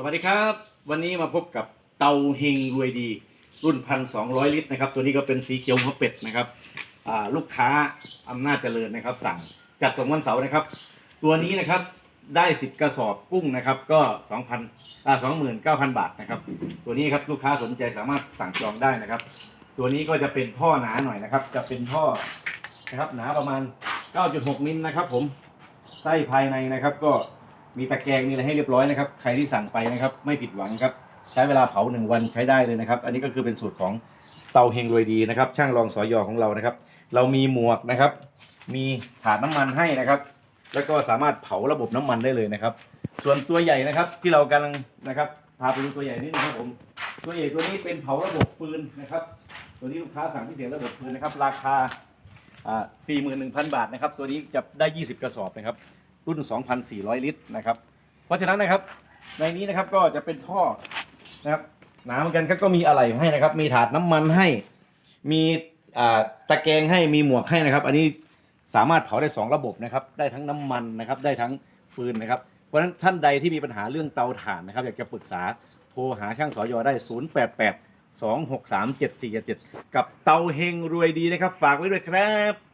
สวัสดีครับ วันนี้มาพบกับเตาเฮงรวยดี รุ่นพันสองร้อยลิตรนะครับ ตัวนี้ก็เป็นสีเขียวหัวเป็ดนะครับลูกค้าอำนาจเจริญนะครับ สั่งจัดส่งวันเสาร์นะครับ ตัวนี้นะครับได้สิบกระสอบกุ้งนะครับ ก็สองพันสองหมื่นเก้าพันบาทนะครับ ตัวนี้ครับลูกค้าสนใจสามารถสั่งจองได้นะครับ ตัวนี้ก็จะเป็นท่อหนาหน่อยนะครับ จะเป็นท่อนะครับหนาประมาณ 9.6มิลนะครับ ผมไส้ภายในนะครับก็ มีตะแกรงมีอะไรให้เรียบร้อยนะครับ ใครที่สั่งไปนะครับ ไม่ผิดหวังครับ ใช้เวลาเผาหนึ่งวันใช้ได้เลยนะครับ อันนี้ก็คือเป็นสูตรของเตาเฮงรวยดีนะครับ ช่างรองสอยอของเรานะครับ เรามีหมวกนะครับ มีถาดน้ำมันให้นะครับ แล้วก็สามารถเผาระบบน้ำมันได้เลยนะครับ ส่วนตัวใหญ่นะครับที่เรากำลังนะครับพาไปดูตัวใหญ่นิดนึงครับผมตัวใหญ่ตัวนี้เป็นเผาระบบฟืนนะครับ ตัวนี้ลูกค้าสั่งพิเศษระบบฟืนนะครับ ราคาอ่า41,000 บาทนะครับ ตัวนี้จะได้ 20 กระสอบนะครับ รุ่น 2,400 ลิตรนะครับ เพราะฉะนั้นนะครับในนี้นะครับก็จะเป็นท่อนะครับหนาเหมือนกันครับก็มีอะไรให้นะครับ มีถาดน้ำมันให้ มีตะแกรงให้มีหมวกให้นะครับ อันนี้สามารถเผาได้ 2 ระบบนะครับ ได้ทั้งน้ำมันนะครับ ได้ทั้งฟืนนะครับ เพราะฉะนั้นท่านใดที่มีปัญหาเรื่องเตาถ่านนะครับ อยากจะปรึกษาโทรหาช่างสอยอได้ 088 263 7477 กับเตาเฮงรวยดีนะครับ ฝากไว้ด้วยครับ